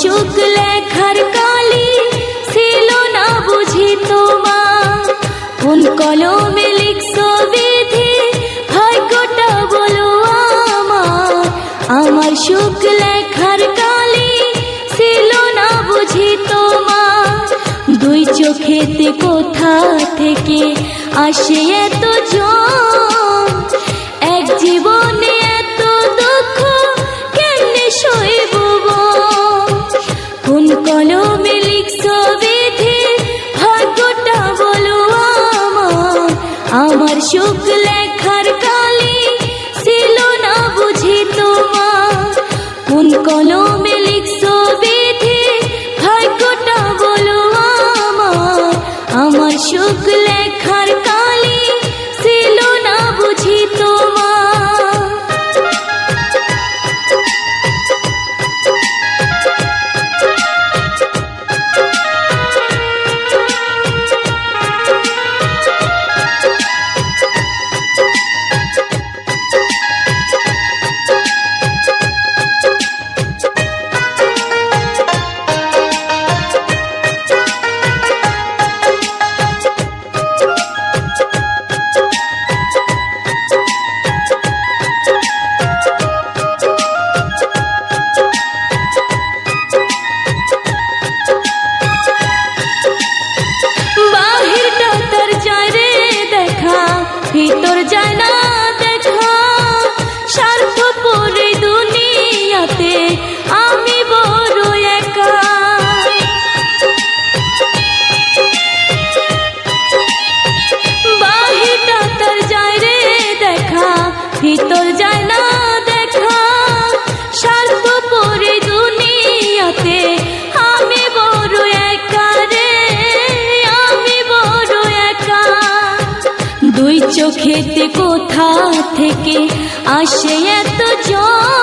সুখ লেখার কালি ছিল না বুঝি তোমার। কোন কলমে লিখছো বিধি ভাগ্যটা বলো আমার। আমার সুখ লেখার কালি ছিল না বুঝি তোমার। দুই চোখেতে কোথা থেকে আসে এত জল এক জীবনে আমার সুখ লেখার কালি ছিল না বুঝি তোমার। কোন কলমে ভিতর যায় না দেখা। স্বার্থ পরে দুনিয়াতে আমি বড় একা রে, আমি বড় একা। দুই চোখেতে কোথা থেকে আসে এত জল?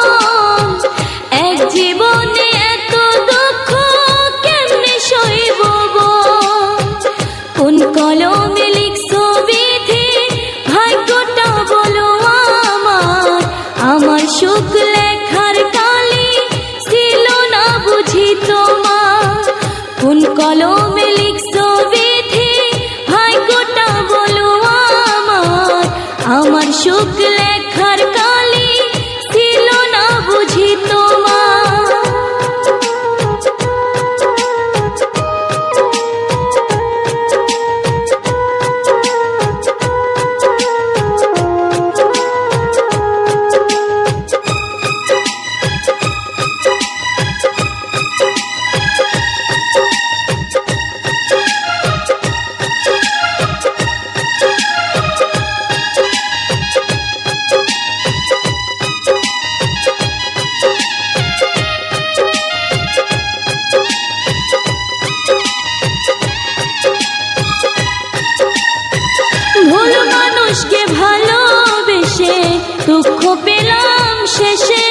দুঃখ পেলাম শেষে।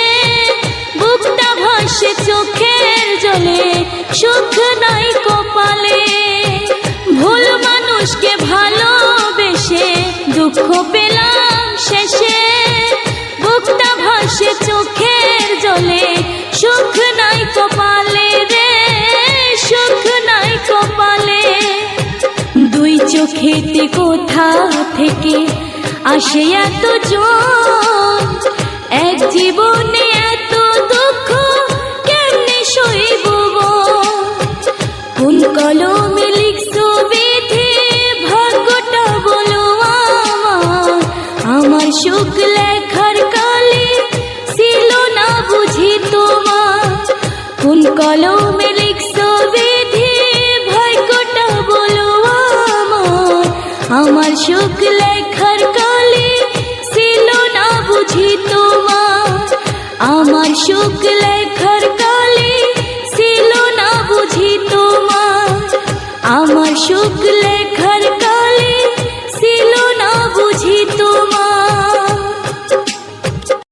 বুকটা ভাসে চোখের জলে, সুখ নাই কপালে। ভুল মানুষকে ভালোবেসে দুঃখ পেলাম শেষে। বুকটা ভাসে চোখের জলে, সুখ নাই কপালে রে, সুখ নাই কপালে। দুই চোখেতে কোথা থেকে আসে এত জল এক জীবনে এত দুঃখ কেমনে সইব? কোন কলমে লিখছো বিধি, ভাগ্যটা বলো আমার। আমার সুখ লেখার কালি ছিল না বুঝি তোমার। কোন কলমে লিখছো বিধি, ভাগ্যটা বলো আমার। আমার সুখ লেখার আমার সুখ লেখার ছিল না বুঝি তোমার। আমার